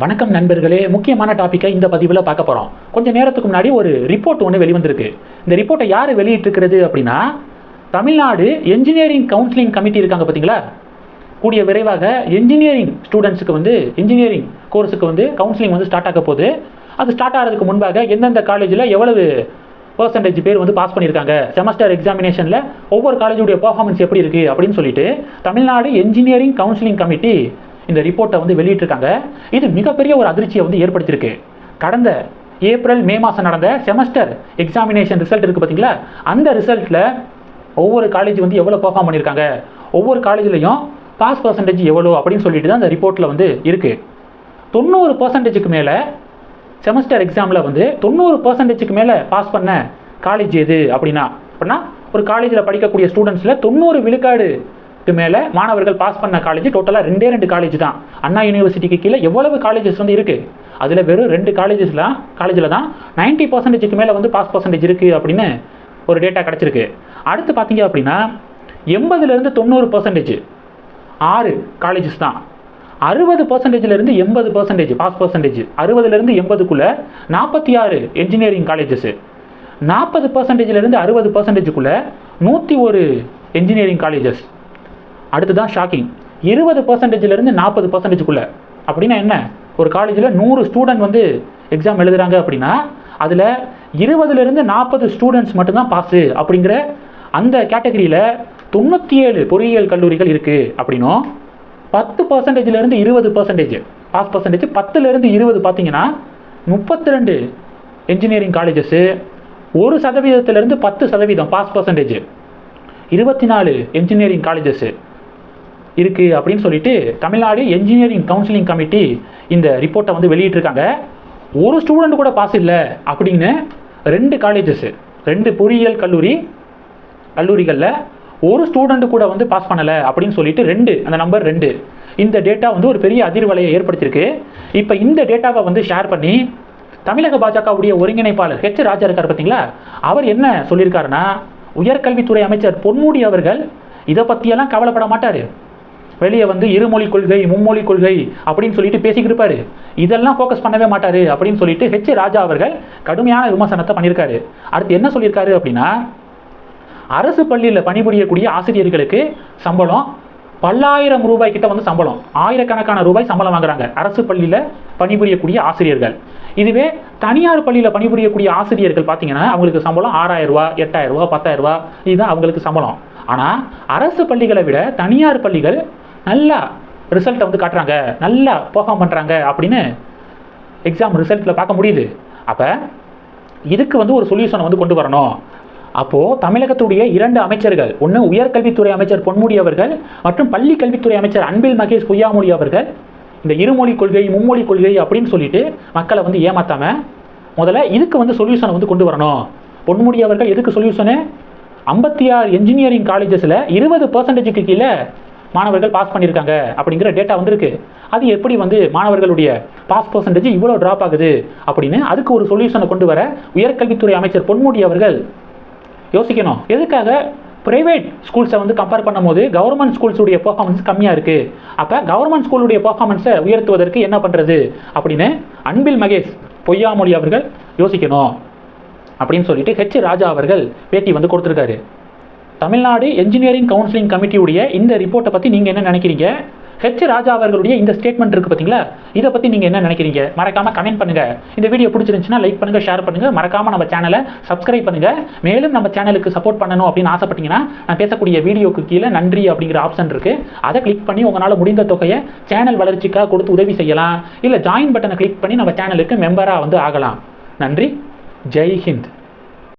வணக்கம் நண்பர்களே முக்கியமான டாப்பிக்கை இந்த பதிவில் பார்க்க போகிறோம் கொஞ்சம் நேரத்துக்கு முன்னாடி ஒரு ரிப்போர்ட் ஒன்று வெளிவந்திருக்கு. இந்த ரிப்போர்ட்டை யார் வெளியிட்டிருக்கிறது அப்படின்னா தமிழ்நாடு என்ஜினியரிங் கவுன்சிலிங் கமிட்டி இருக்காங்க பார்த்தீங்களா கூடிய விரைவாக என்ஜினியரிங் ஸ்டூடெண்ட்ஸுக்கு வந்து இன்ஜினியரிங் கோர்ஸுக்கு வந்து கவுன்சிலிங் வந்து ஸ்டார்ட் ஆக போகுது. அது ஸ்டார்ட் ஆகிறதுக்கு முன்பாக எந்தெந்த காலேஜில் எவ்வளவு பர்சன்டேஜ் பேர் வந்து பாஸ் பண்ணியிருக்காங்க? செமஸ்டர் எக்ஸாமினேஷனில் ஒவ்வொரு காலேஜுடைய பர்ஃபார்மன்ஸ் எப்படி இருக்குது அப்படின்னு சொல்லிட்டு தமிழ்நாடு என்ஜினியரிங் கவுன்சிலிங் கமிட்டி இந்த ரிப்போர்ட்டை வந்து வெளியிட்டிருக்காங்க. இது மிகப்பெரிய ஒரு அதிர்ச்சியை வந்து ஏற்படுத்தியிருக்கு. கடந்த ஏப்ரல் மே மாதம் நடந்த செமஸ்டர் எக்ஸாமினேஷன் ரிசல்ட் இருக்குது பார்த்தீங்களா அந்த ரிசல்ட்டில் ஒவ்வொரு காலேஜ் வந்து எவ்வளோ பர்ஃபார்ம் பண்ணியிருக்காங்க? ஒவ்வொரு காலேஜ்லேயும் பாஸ் பர்சன்டேஜ் எவ்வளோ அப்படின்னு சொல்லிட்டு தான் அந்த ரிப்போர்ட்டில் வந்து இருக்குது தொண்ணூறு பர்சன்டேஜுக்கு மேலே செமஸ்டர் எக்ஸாமில் வந்து தொண்ணூறு பர்சன்டேஜுக்கு மேலே பாஸ் பண்ண காலேஜ் எது அப்படின்னா? அப்படின்னா ஒரு காலேஜில் படிக்கக்கூடிய ஸ்டூடெண்ட்ஸில் தொண்ணூறு விழுக்காடு விழுக்காடுக்கு மேலே மாணவர்கள் பாஸ் பண்ண காலேஜ் டோட்டலாக ரெண்டே ரெண்டு காலேஜ் தான். அண்ணா யூனிவர்சிட்டிக்கு கீழே எவ்வளவு காலேஜஸ் வந்து இருக்குது அதில் வெறும் ரெண்டு காலேஜஸ்லாம் காலேஜில் தான் நைன்ட்டி பர்சன்டேஜுக்கு மேலே வந்து பாஸ் பர்சன்டேஜ் இருக்குது அப்படின்னு ஒரு டேட்டா கிடச்சிருக்கு. அடுத்து பார்த்தீங்க அப்படின்னா எண்பதுலேருந்து தொண்ணூறு பர்சன்டேஜ் ஆறு காலேஜஸ் தான். அறுபது பர்சன்டேஜ்லேருந்து எண்பது பர்சன்டேஜ் பாஸ் பர்சன்டேஜ் அறுபதுலேருந்து எண்பதுக்குள்ளே நாற்பத்தி ஆறு என்ஜினியரிங் காலேஜஸ் நாற்பது பர்சன்டேஜ்லேருந்து அறுபது பர்சன்டேஜுக்குள்ளே நூற்றி ஒரு என்ஜினியரிங் காலேஜஸ் அடுத்து தான் ஷாக்கிங் இருபது பர்சன்டேஜ்லேருந்து நாற்பது பர்சன்டேஜுக்குள்ளே அப்படின்னா என்ன? ஒரு காலேஜில் நூறு ஸ்டூடெண்ட் வந்து எக்ஸாம் எழுதுகிறாங்க அப்படின்னா அதில் இருபதுலேருந்து நாற்பது ஸ்டூடெண்ட்ஸ் மட்டும்தான் பாஸு அப்படிங்கிற அந்த கேட்டகரியில் தொண்ணூற்றி ஏழு பொறியியல் கல்லூரிகள் இருக்குது அப்படின்னும் பத்து பர்சன்டேஜ்லேருந்து இருபது பர்சன்டேஜ் பாஸ் பர்சன்டேஜ் பத்துலேருந்து இருபது பார்த்தீங்கன்னா முப்பத்தி ரெண்டு என்ஜினியரிங் காலேஜஸ்ஸு ஒரு சதவீதத்திலேருந்து பத்து சதவீதம் பாஸ் பர்சன்டேஜ் இருபத்தி நாலு என்ஜினியரிங் காலேஜஸ்ஸு இருக்குது அப்படின்னு சொல்லிட்டு தமிழ்நாடு என்ஜினியரிங் கவுன்சிலிங் கமிட்டி இந்த ரிப்போர்ட்டை வந்து வெளியிட்டிருக்காங்க. ஒரு ஸ்டூடெண்ட் கூட பாஸ் இல்லை அப்படின்னு ரெண்டு காலேஜஸ்ஸு ரெண்டு பொறியியல் கல்லூரி கல்லூரிகளில் ஒரு ஸ்டூடெண்ட் கூட வந்து பாஸ் பண்ணலை அப்படின்னு சொல்லிட்டு ரெண்டு அந்த நம்பர் ரெண்டு. இந்த டேட்டா வந்து ஒரு பெரிய அதிர்வலையை ஏற்படுத்தியிருக்கு. இப்போ இந்த டேட்டாவை வந்து ஷேர் பண்ணி தமிழக பாஜகவுடைய ஒருங்கிணைப்பாளர் ஹெச் ராஜா இருக்கார் பார்த்தீங்களா அவர் என்ன சொல்லியிருக்காருன்னா உயர்கல்வித்துறை அமைச்சர் பொன்முடி அவர்கள் இதை பற்றியெல்லாம் கவலைப்பட மாட்டார். வெளியே வந்து இருமொழி கொள்கை மும்மொழி கொள்கை அப்படின்னு சொல்லிட்டு பேசிக்கிட்டு இருப்பாரு. இதெல்லாம் ஃபோக்கஸ் பண்ணவே மாட்டாரு அப்படின்னு சொல்லிட்டு ஹெச் ராஜா அவர்கள் கடுமையான விமர்சனத்தை பண்ணியிருக்காரு. அடுத்து என்ன சொல்லியிருக்காரு அப்படின்னா அரசு பள்ளியில் பணிபுரியக்கூடிய ஆசிரியர்களுக்கு சம்பளம் பல்லாயிரம் ரூபாய் கிட்ட வந்து சம்பளம். ஆயிரக்கணக்கான ரூபாய் சம்பளம் வாங்குறாங்க அரசு பள்ளியில் பணிபுரியக்கூடிய ஆசிரியர்கள். இதுவே தனியார் பள்ளியில் பணிபுரியக்கூடிய ஆசிரியர்கள் பார்த்தீங்கன்னா அவங்களுக்கு சம்பளம் ஆறாயிரம் ரூபா எட்டாயிரம் ரூபா பத்தாயிரம் ரூபா இதுதான் அவங்களுக்கு சம்பளம். ஆனால் அரசு பள்ளிகளை விட தனியார் பள்ளிகள் நல்லா ரிசல்ட்டை வந்து காட்டுறாங்க. நல்லா பர்ஃபார்ம் பண்ணுறாங்க அப்படின்னு எக்ஸாம் ரிசல்ட்டில் பார்க்க முடியுது. அப்போ இதுக்கு வந்து ஒரு சொல்யூஷனை வந்து கொண்டு வரணும். அப்போது தமிழகத்துடைய இரண்டு அமைச்சர்கள் ஒன்று உயர்கல்வித்துறை அமைச்சர் பொன்முடி அவர்கள் மற்றும் பள்ளி கல்வித்துறை அமைச்சர் அன்பில் மகேஷ் பொய்யாமொழி அவர்கள் இந்த இருமொழி கொள்கை மும்மொழி கொள்கை அப்படின்னு சொல்லிட்டு மக்களை வந்து ஏமாத்தாம முதல்ல இதுக்கு வந்து சொல்யூஷனை வந்து கொண்டு வரணும். பொன்முடி அவர்கள் எதுக்கு சொல்யூஷனு ஐம்பத்தி ஆறு என்ஜினியரிங் காலேஜஸில் இருபது பர்சன்டேஜுக்கு கீழே மாணவர்கள் பாஸ் பண்ணியிருக்காங்க அப்படிங்கிற டேட்டா வந்திருக்கு. அது எப்படி வந்து மாணவர்களுடைய பாஸ் பர்சன்டேஜ் இவ்வளோ ட்ராப் ஆகுது அப்படின்னு அதுக்கு ஒரு சொல்யூஷனை கொண்டு வர உயர்கல்வித்துறை அமைச்சர் பொன்முடி அவர்கள் யோசிக்கணும். எதுக்காக? ப்ரைவேட் ஸ்கூல்ஸை வந்து கம்பேர் பண்ணும்போது கவர்மெண்ட் ஸ்கூல்ஸுடைய பர்ஃபார்மன்ஸ் கம்மியாக இருக்குது அப்போ கவர்மெண்ட் ஸ்கூலுடைய பர்ஃபார்மன்ஸை உயர்த்துவதற்கு என்ன பண்ணுறது அப்படின்னு அன்பில் மகேஷ் பொய்யாமொழி அவர்கள் யோசிக்கணும் அப்படின்னு சொல்லிட்டு ஹெச் ராஜா அவர்கள் பேட்டி வந்து கொடுத்துருக்காரு. தமிழ்நாடு என்ஜினியரிங் கவுன்சிலிங் கமிட்டியுடைய இந்த ரிப்போர்ட்டை பற்றி நீங்கள் என்ன நினைக்கிறீங்க? ஹெச் ராஜா அவர்களுடைய இந்த ஸ்டேட்மெண்ட் இருக்குது பார்த்தீங்களா இதை பற்றி நீங்கள் என்ன நினைக்கிறீங்க? மறக்காமல் கமெண்ட் பண்ணுங்கள் இந்த வீடியோ பிடிச்சிருந்துச்சுன்னா லைக் பண்ணுங்கள் ஷேர் பண்ணுங்கள் மறக்காமல் நம்ம சேனலை சப்ஸ்கிரைப் பண்ணுங்கள் மேலும் நம்ம சேனலுக்கு சப்போர்ட் பண்ணணும் அப்படின்னு ஆசைப்பட்டீங்கன்னா நான் பேசக்கூடிய வீடியோக்கு கீழே நன்றி அப்படிங்கிற ஆப்ஷன் இருக்குது அதை கிளிக் பண்ணி உங்களால் முடிந்த தொகையை சேனல் வளர்ச்சிக்காக கொடுத்து உதவி செய்யலாம். இல்லை ஜாயின் பட்டனை கிளிக் பண்ணி நம்ம சேனலுக்கு மெம்பராக வந்து ஆகலாம். நன்றி. ஜெய் ஹிந்த்.